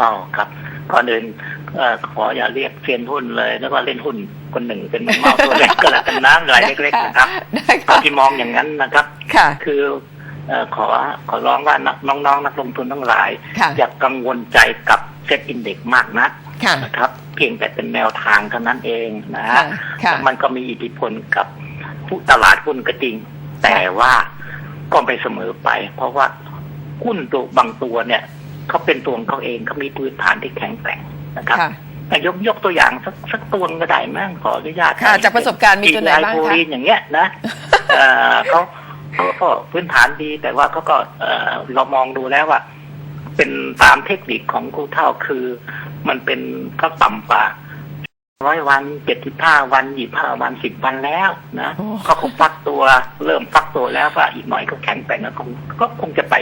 อ๋อครับก่อนอื่นเอ่อขออย่าเรียกเซียนหุ้นเลย แล้วก็เล่นหุ้นคนหนึ่งเป็นแมงเมาตัวเล็กก็แล้วกันนะรายเล็กๆนะครับได้ก็ค่ะที่มองอย่างนั้นนะครับค่ะคือเอ่อขอขอร้องว่านักน้องๆ นักลงทุนทั้งหลายค่ะอย่ากังวลใจกับเซ็ตอินเด็กมากนักค่ะนะครับ เพียงแต่เป็นแนวทางเท่านั้นเองนะค่ะฮะค่ะมันก็มีอิทธิพลกับผู้ตลาดหุ้นก็จริง แต่ว่าก็ไม่เสมอไป เพราะว่าหุ้นตัวบางตัวเนี่ย เขาเป็นตัวของเขาเองเขามีพื้นฐานที่แข็งแกร่งนะครับค่ะแต่ยกยกตัวอย่างสักสักตัวก็ได้มั้งขออนุญาตค่ะจากประสบการณ์มีตัวไหนบ้างคะอีไลโพลีนอย่างเงี้ยนะเอ่อเขาเขาก็พื้นฐานดีแต่ว่าเขาก็เอ่อเรามองดูแล้วว่า เป็นตามเทคนิคของครูเท่าคือ มันเป็นเขาต่ำกว่า ร้อยวันเจ็ดสิบห้าวันยี่ห้าวันสิบวันแล้วนะโอ้เขาคงฟักตัวเริ่มฟักตัวแล้วว่าอีกหน่อยก็แข็งแกร่งแล้วคงก็คงจะไป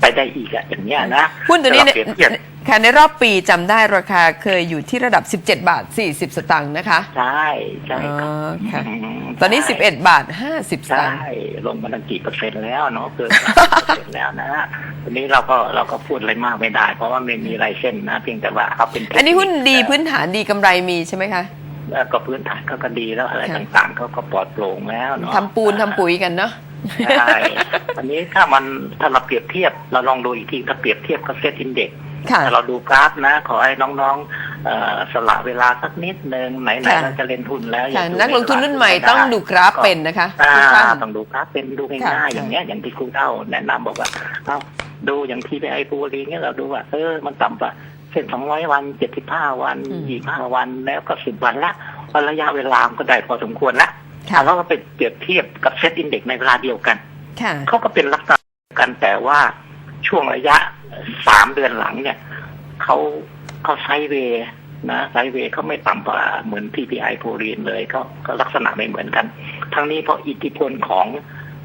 ไปได้อีกอะอย่างเงี้ยนะหุ้นตัวนี้แต่เนี่ย เราเปรียบเทียบค่ะในรอบปีจำได้ราคาเคยอยู่ที่ระดับ 17 บาท 40 สตางค์นะคะใช่ใช่ครับอ๋อค่ะ มตอนนี้ ใช่11 บาท 50สใช่ตางค์ ลงมาตั้งกี่เปอร์เซ็นต์แล้วเนาะเกินเปอร์เซ็นต์แล้วนะฮะวันนี้เราก็เราก็พูดอะไรมากไม่ได้ เพราะว่าไม่มีไรเส้นนะเพียงแต่ว่าเขาเป็นเทคคอันนี้หุ้นดีพื้นฐานดีกำไรมีใช่ไหมคะ แล้วก็พื้นฐานเขาก็ดีแล้วอะไรค่ะ ต่างๆเขาก็ปลอดโปร่งแล้วเนาะ ทำปูนทำปุ๋ยกันเนาะ ใช่ อันนี้ถ้ามันถ้าเราเปรียบเทียบเราลองดูอีกทีถ้าเปรียบเทียบกับเซตอินเด็กค่ะถ้าเราดูกราฟนะ ขอให้น้องๆเอ่อสละเวลาสักนิดนึงไหนๆค่ะเราจะเล่นทุนแล้วอย่าค่ะดูนักลงทุนรุ่นใหม่ใตลาดต้องดูกราฟเป็นนะคะอ่าทุกท่านต้องดูกราฟเป็นดูค่ะง่ายๆค่ะอย่างเงี้ยอย่างที่ครูเล่าแนะนำบอกว่าเอาดูอย่างที่ไปไอปูรีเงี้ยเราดูว่าเออมันต่ำกว่าเส้นสองร้อยวันเจ็ดสิบห้าวันยี่ห้าวันแล้วก็สิบวันละระยะเวลามันก็ได้พอสมควรละค่ะแล้วก็ไปเปรียบเทียบกับเซตอินเด็กในเวลาเดียวกันค่ะเขาก็เป็นลักษณะเดียวกันแต่ว่า ช่วงระยะสามเดือนหลังเนี่ยเขาเขาไซด์เวย์นะไซด์เวย์เขาไม่ต่ำกว่าเหมือน PPI โพลีนเลยก็ก็ลักษณะไม่เหมือนกัน ทั้งนี้เพราะอิทธิพลของ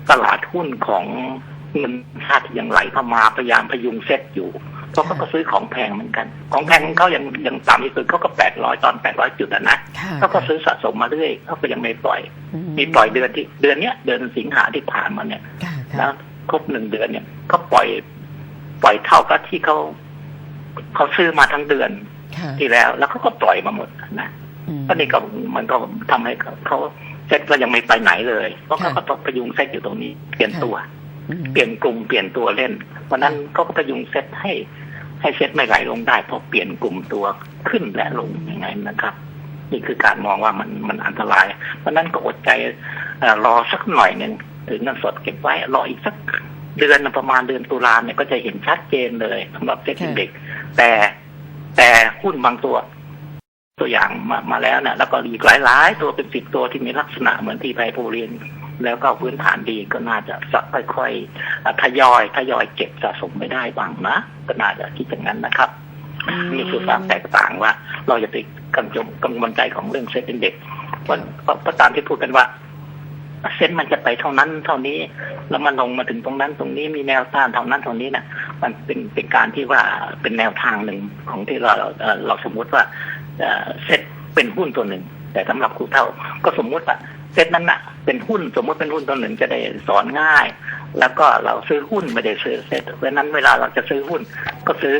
ตลาดหุ้นของเงินชาติที่ยังไหลเข้ามาพยายามพยุงเซ็ตอยู่ เพราะเขาก็ซื้อของแพงเหมือนกัน ของแพงของเขายังยังต่ำที่สุดเขาก็แปดร้อยตอนแปดร้อยจุดอะนะค่ะเขาก็ซื้อสะสมมาเรื่อยเขาก็ยังไม่ปล่อยอืมีปล่อยเดือนที่เดือนเนี้ยเดือนสิงหาที่ผ่านมาเนี่ยค่ะแล้ค่ะวครบหนึ่งเดือนเนี่ยเขาปล่อย ปล่อยเท่ากับที่เขาเขาซื้อมาทั้งเดือนค่ะที่แล้ว แล้วเขาก็ปล่อยมาหมดนะอืมก็นี่ก็มันก็ทำให้เขาเขาเซ็ตก็ยังไม่ไปไหนเลยเพราะเขาค่ะก็ต้องพยุงเซ็ตอยู่ตรงนี้ เปลี่ยนตัวอืมเปลี่ยนกลุ่มเปลี่ยนตัวเล่นเพราะนั้นเขาก็พยุงเซ็ตให้ให้เซ็ตไม่ไหลลงได้เพราะเปลี่ยนกลุ่มตัวขึ้นและลงยังไงนะครับ นี่คือการมองว่ามันมันอันตรายเพราะนั้นก็อดใจเอ่อรอสักหน่อยหนึ่งถือเงินสดเก็บไว้รออีกสัก เดือนประมาณเดือนตุลาเนี่ยก็จะเห็นชัดเจนเลยสำหรับเซ็ตอินเด็กซ์แต่แต่หุ้นบางตัว ตัวอย่างมามาแล้วเนี่ยแล้วก็อีกหลายๆ ตัวเป็นสิบตัวที่มีลักษณะเหมือนที่ไพโพเรียนแล้วก็พื้นฐานดีก็น่าจะสักค่อยๆอะทยอยทยอยเก็บสะสมไม่ได้บ้างนะก็น่าจะคิดอย่างนั้นนะครับอืมนี่คือความแตกต่างว่า เราจะติดกังวลกังวลใจของเรื่องเซ็ตเป็นเด็กเพราะเพราะตามที่พูดกันว่า เซ็ตมันจะไปเท่านั้นเท่านี้ แล้วมันลงมาถึงตรงนั้นตรงนี้มีแนวต้านเท่านั้นเท่านี้นะมันเป็นเป็นการที่ว่าเป็นแนวทางหนึ่งของที่เราเราสมมุติว่าเซ็ตเป็นหุ้นตัวหนึ่ง แต่สำหรับครูเท่าก็สมมุติว่าเซ็ตนั้นน่ะเป็นหุ้นสมมุติเป็นหุ้นตัวหนึ่งจะได้สอนง่าย แล้วก็เราซื้อหุ้นไม่ได้ซื้อเซ็ตเพราะนั้นเวลาเราจะซื้อหุ้นก็ซื้อ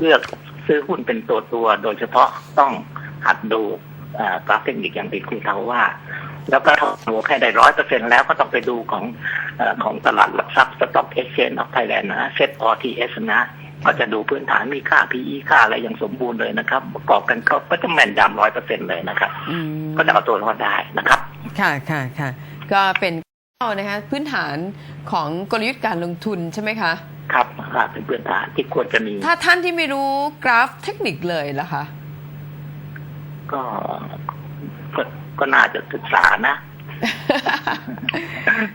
เลือกซื้อหุ้นเป็นตัวตัวโดยเฉพาะต้องหัดดู กราฟเทคนิคอย่างที่ครูเทาว่า แล้วก็ถ้าดูให้ได้ร้อยเปอร์เซ็นแล้วก็ต้องไปดูของเออของตลาดหลักทรัพย์ Stock Exchange of Thailand นะเซ็ต OTS นะก็จะดูพื้นฐานมีค่า PE ค่าอะไรอย่างสมบูรณ์เลยนะครับ ประกอบกันเขาก็จะแม่นยำร้อยเปอร์เซ็นเลยนะครับอืมก็จะเอาตัวรอดได้นะครับ ค่ะค่ะค่ะก็เป็นข้อนะคะพื้นฐานของกลยุทธ์การลงทุนใช่ไหมคะครับครับเป็นพื้นฐานที่ควรจะมี ถ้าท่านที่ไม่รู้กราฟเทคนิคเลยล่ะคะ ก็ก็ก็น่าจะศึกษานะ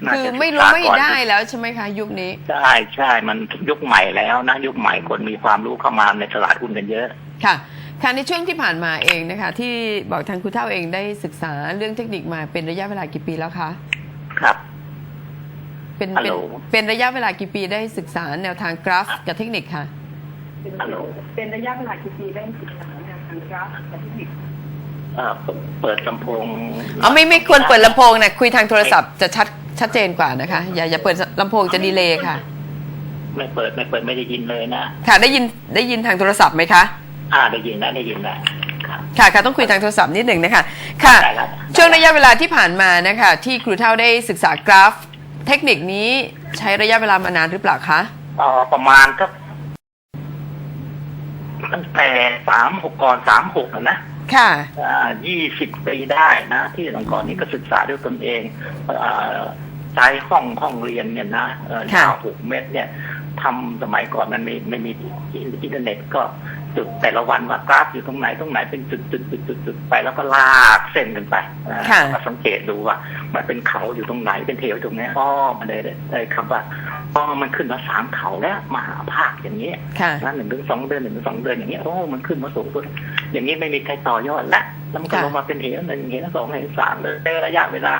น่าคือจะศึกษาไม่รู้ไม่ก่อนได้แล้วใช่ไหมคะ ยุคนี้ ใช่ใช่มันยุคใหม่แล้วนะ ยุคใหม่คนมีความรู้เข้ามาในตลาดหุ้นกันเยอะ ค่ะค่ะในช่วงที่ผ่านมาเองนะคะ ที่บอกทางคุณเท่าเองได้ศึกษาเรื่องเทคนิคมาเป็นระยะเวลากี่ปีแล้วคะครับ เป็นฮัลเป็นโหล เป็นระยะเวลากี่ปีได้ศึกษาแนวทางกราฟกับเทคนิคค่ะ เป็นฮัลโหล เป็นระยะเวลากี่ปีได้ศึกษาแนวทางกราฟกับเทคนิคเอ่อเปิดลำโพงอ๋อไม่ไม่ควรเปิดลำโพงนะคุยทางโทรศัพท์จะชัดชัดเจนกว่านะคะ อย่าอย่าเปิดลำโพงจะดีเลย์ค่ะ ไม่เปิดไม่เปิดไม่ได้ยินเลยนะค่ะได้ยินได้ยินทางโทรศัพท์ไหมคะ อ่าได้ยินนะได้ยินนะครับค่ะค่ะต้องคุยทางโทรศัพท์นิดหนึ่งนะคะค่ะได้ครับช่วงระยะเวลาที่ผ่านมานะคะ ที่ครูเท่าได้ศึกษากราฟ เทคนิคนี้ใช้ระยะเวลามานานหรือเปล่าคะเอ่อประมาณก็ตั้งแต่สามหกก่อนสามหกนะ ค่ะยี่สิบปีได้นะ ที่หลังก่อนนี้ก็ศึกษาด้วยตนเองเอ่อใช้ห้องห้องเรียนเนี่ยนะเอ่อค่ะยาวหกเมตรเนี่ยทำสมัยก่อนมันไม่ไม่มีอินเทอร์เน็ตก็ จุดแต่ละวันว่ากราฟอยู่ตรงไหนตรงไหนเป็นจุดจุดจุดจุดจุดไปแล้วก็ลากเส้นกันไปอ่าค่ะแล้วก็สังเกตดูว่า มันเป็นเขาอยู่ตรงไหนเป็นเทวอยู่ตรงไหนอ๋อมันได้ได้คำว่าอ๋อมันขึ้นมาสามเขาแล้วมหาภาคอย่างนี้ค่ะนะหนึ่งถึงสองเดือนหนึ่งถึงสองเดือนอย่างเงี้ยโอ้มันขึ้นมาสูงสุดอย่างนี้ไม่มีใครต่อยอดละแล้วมันก็ค่ะลงมาเป็นเหวหนึ่งเหวสองเหวสามเลยในระยะเวลา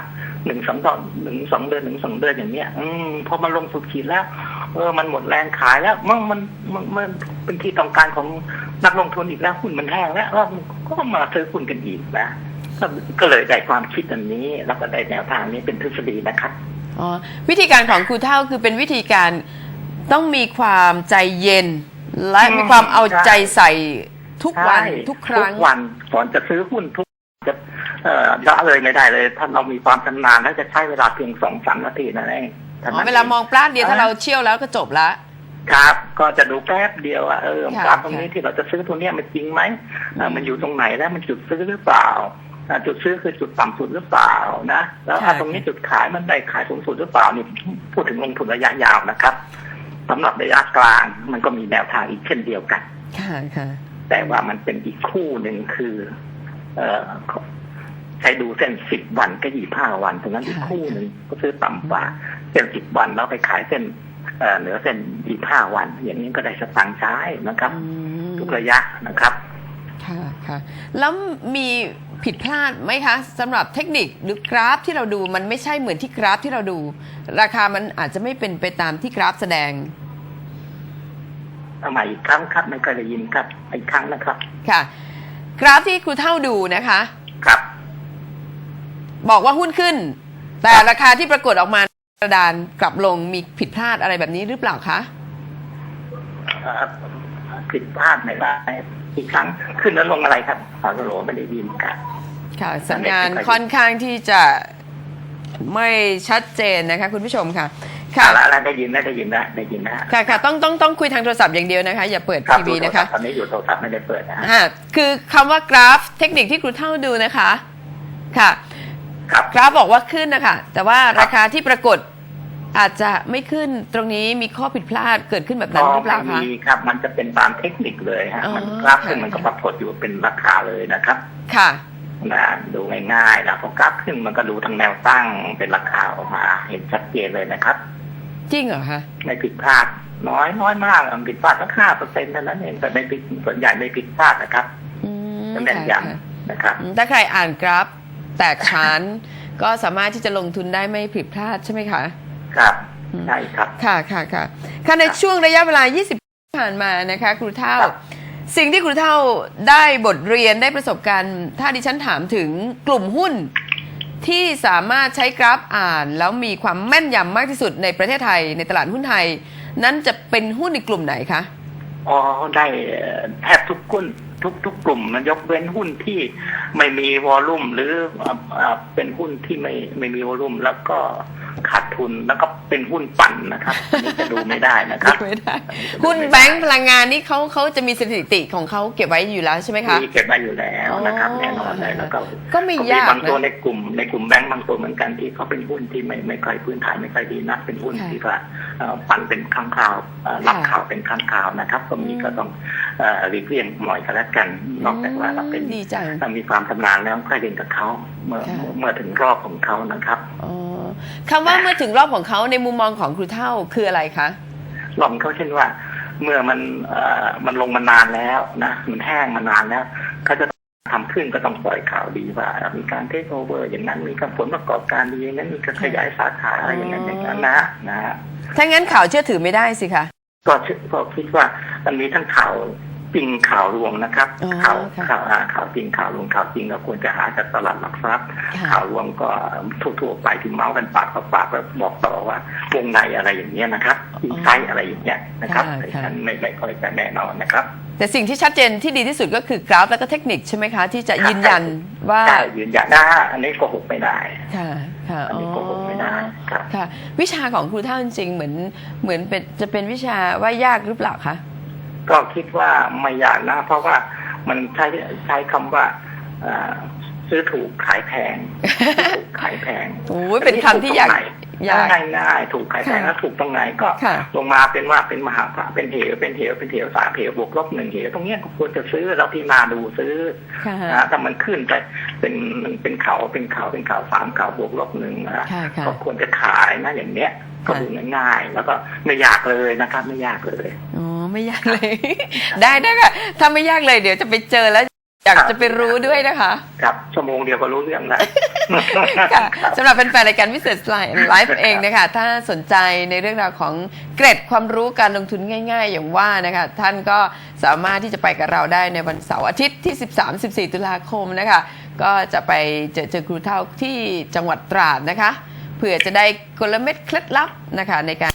หนึ่งสองตอนหนึ่งสองเดือนหนึ่งสองเดือนอย่างเงี้ย อืมพอมันลงสุดขีดแล้ว เออ มันหมดแรงขายแล้วมันมันมันมันเป็นที่ต้องการของนักลงทุนอีกแล้วหุ้นมันแห้งแล้วแล้วมันก็มาซื้อหุ้นกันอีกนะก็ก็เลยได้ความคิดอันนี้ แล้วก็ได้แนวทางนี้เป็นทฤษฎีนะครับอ๋อวิธีการของครูเท่าคือเป็นวิธีการต้องมีความใจเย็น และอืมมีความเอาใจใส่ทุกวันใช่ทุกครั้งทุกวันก่อนจะซื้อหุ้นทุกจะเอ่อ ละเลยไม่ได้เลย ถ้าเรามีความชำนาญแล้วจะใช้เวลาเพียงสองสามนาทีนั่นเองท่อ๋อนั้นเวลามองปลาดเดียวถ้าเราเชี่ยวแล้วก็จบละครับ ก็จะดูแป๊บเดียวว่าเออค่ะการตรงนี้ที่เราจะซื้อตัวเนี้ยมันจริงไหมเอ่อมันอยู่ตรงไหนแล้วมันจุดซื้อหรือเปล่าอ่าจุดซื้อคือจุดต่ำสุดหรือเปล่านะแล้วถ้าตรงนี้จุดขายมันได้ขายสูงสุดหรือเปล่านี่พูดถึงลงทุนระยะยาวนะครับสำหรับระยะกลางมันก็มีแนวทางอีกเช่นเดียวกันค่ะค่ะแต่ว่ามันเป็นอีกคู่หนึ่งคือ เออ ใช้ดูเส้นสิบวันก็ยี่ห้าวันตรงนั้นอีกคู่หนึ่งก็ซื้อต่ำกว่าเส้นสิบวันแล้วไปขายเส้นเอ่อเหนือเส้นยี่ห้าวัน อย่างนี้ก็ได้สตางค์ใช้นะครับอืมทุกระยะนะครับค่ะค่ะแล้วมีผิดพลาดไหมคะสำหรับเทคนิคหรือกราฟที่เราดูมันไม่ใช่เหมือนที่กราฟที่เราดู ราคามันอาจจะไม่เป็นไปตามที่กราฟแสดงเอาใหม่อีกครั้งครับไม่เคยได้ยินครับอีกครั้งนะครับ ค่ะ กราฟที่ครูเท่าดูนะคะ ครับ บอกว่าหุ้นขึ้น แต่ราคาที่ปรากฏออกมากระดานกลับลงมีผิดพลาดอะไรแบบนี้หรือเปล่าคะเอ่อผิดพลาดในรายอีกครั้งขึ้นแล้วลงอะไรครับขอสโลไม่ได้ยินครับค่ะสัญญาณค่อนข้างที่จะไม่ชัดเจนนะคะ คุณผู้ชมค่ะ ค่ะเอาละแล้วได้ยินนะได้ยินนะได้ยินนะค่ะค่ะต้องต้องต้องคุยทางโทรศัพท์อย่างเดียวนะคะ อย่าเปิดครับทีวีนะคะตอนนี้อยู่โทรศัพท์ไม่ได้เปิดนะฮะอ่าคือคำว่ากราฟเทคนิคที่ครูเท่าดูนะคะ ค่ะ ครับกราฟบอกว่าขึ้นนะคะแต่ว่าราคาที่ปรากฏอาจจะไม่ขึ้นตรงนี้มีข้อผิดพลาดเกิดขึ้นแบบนั้นหรือเปล่าไม่คะมีครับ มันจะเป็นตามเทคนิคเลยฮะอ๋อมันกราฟขึ้นค่ะมันก็ปรากฏอยู่เป็นราคาเลยนะครับ ค่ะนะดูง่ายๆนะพอกราฟขึ้นมันก็ดูทางแนวตั้งเป็นราคาออกมา เห็นชัดเจนเลยนะครับ จริงเหรอคะไม่ผิดพลาดน้อยน้อยมากมันผิดพลาดสักห้าเปอร์เซ็นต์เท่านั้นเองแต่ไม่ผิดส่วนใหญ่ไม่ผิดพลาดนะครับอืมแม่นค่ะยค่ะำนะครับอืมถ้าใครอ่านกราฟ แตกฉาน ก็สามารถที่จะลงทุนได้ไม่ผิดพลาดใช่ไหมคะครับอืมใช่ครับค่ะค่ะค่ะค่ะในช่วงระยะเวลา 20ที่ผ่านมานะคะ ครูเท่าครับสิ่งที่ครูเท่าได้บทเรียนได้ประสบการณ์ ถ้าดิฉันถามถึงกลุ่มหุ้นที่สามารถใช้กราฟอ่าน แล้วมีความแม่นยำมากที่สุดในประเทศไทยในตลาดหุ้นไทย นั้นจะเป็นหุ้นในกลุ่มไหนคะอ๋อได้เอ่อแทบทุกกุ้น ทุกทุกกลุ่มมันยกเว้นหุ้นที่ไม่มีวอลลุ่มหรือเอ่อเอ่อเป็นหุ้นที่ไม่ไม่มีวอลลุ่มแล้วก็ขาดทุนแล้วก็เป็นหุ้นปั่นนะครับอันนี้จะดูไม่ได้นะครับไม่ได้หุ้นแบงก์พลังงานนี่เขาเขาจะมีสถิติของเขาเก็บไว้อยู่แล้วใช่ไหมคะมีเก็บไว้อยู่แล้วนะครับอ๋อแน่นอนเลยแล้วก็ก็ไม่ยากบางตัวนะในกลุ่ม ในกลุ่มแบงก์บางตัวเหมือนกันที่เขาเป็นหุ้นที่ไม่ไม่ค่อยพื้นฐานไม่ค่อยดีนักเป็นหุ้นค่ะที่ว่าเอ่อปั่นเป็นครั้งคราวเอ่อรับค่ะข่าวเป็นครั้งคราวนะครับตรงนี้ก็ต้องเอ่อหลีกเลี่ยงหน่อยก็แล้วกันนอกจากว่าเราเป็นดีจังถ้ามีความชำนาญแล้วค่อยเรียนกับเขาเมื่อค่ะเมื่อถึงรอบของเขานะครับอ๋อคำว่าเมื่อถึงรอบของเขาในมุมมองของครูเท่าคืออะไรคะรอบของเขาเช่นว่า เมื่อมันเอ่อมันลงมานานแล้วนะมันแห้งมานานแล้วเขาจะทำขึ้นก็ต้องปล่อยข่าวดีว่า มีการเทคโอเวอร์อย่างนั้นมีการผลประกอบการดีอย่างนั้นมีการขยายสาขาอะไรอย่างนั้นอย่างนั้นนะนะฮะถ้างั้นข่าวเชื่อถือไม่ได้สิคะก็เชื่อก็คิดว่ามันมีทั้งข่าว จริงข่าวลวงนะครับ อ๋อข่าวค่ะข่าวอ่าข่าวจริงข่าวลวงข่าวจริงเราควรจะหาจากตลาดหลักทรัพย์ ค่ะข่าวลวงก็ทั่วๆไปที่เมาส์กันปากต่อปากแล้วบอกต่อว่าวงในอะไรอย่างเงี้ยนะครับอินไซต์อะไรอย่างเงี้ยนะครับค่ะแต่ค่ะ ฉันไม่ไม่ค่อยจะแน่นอนนะครับ แต่สิ่งที่ชัดเจนที่ดีที่สุดก็คือกราฟแล้วก็เทคนิคใช่ไหมคะ ที่จะยืนยันว่าใช่ยืนยันได้อันนี้โกหกไม่ได้ ค่ะค่ะอันนี้โกหกไม่ได้ครับ ค่ะ วิชาของครูเท่าจริงๆเหมือนเหมือนเป็นจะเป็นวิชาว่ายากหรือเปล่าคะ ก็คิดว่าไม่ยากนะ เพราะว่ามันใช้ใช้คำว่าเอ่อซื้อถูกขายแพง ซื้อถูกขายแพงโอ้ยเป็นคำที่ยาก ยากง่ายง่ายๆถูกขายแพงค่ะแล้วถูกตรงไหนก็ค่ะลงมาเป็นว่าเป็นมหาภาเป็นเหวเป็นเหวเป็นเหวสามเหวบวกลบหนึ่งเหวตรงเนี้ยก็ควรจะซื้อเราที่นาดูซื้อค่ะนะแต่มันขึ้นไปเป็นมันเป็นเขาเป็นเขาเป็นเขาสามเขาบวกลบหนึ่งนะค่ะค่ะก็ควรจะขายนะอย่างเนี้ยก็ค่ะดูง่ายๆแล้วก็ไม่ยากเลยนะครับ ไม่ยากเลยอ๋อไม่ยากเลย ได้ได้ค่ะถ้าไม่ยากเลยเดี๋ยวจะไปเจอแล้ว อยากจะไปรู้ด้วยนะคะ ครับชั่วโมงเดียวก็รู้เรื่องแล้ว ค่ะสำหรับแฟนๆรายการวิเศษไลฟ์เองนะคะ ถ้าสนใจในเรื่องราวของเกร็ดความรู้การลงทุนง่าย ๆ อย่างว่านะคะ ท่านก็สามารถที่จะไปกับเราได้ในวันเสาร์อาทิตย์ที่ 13-14 ตุลาคมนะคะ ก็จะไปเจอเจอครูเท่าที่จังหวัดตราดนะคะ เผื่อจะได้กลเม็ดเคล็ดลับนะคะในการ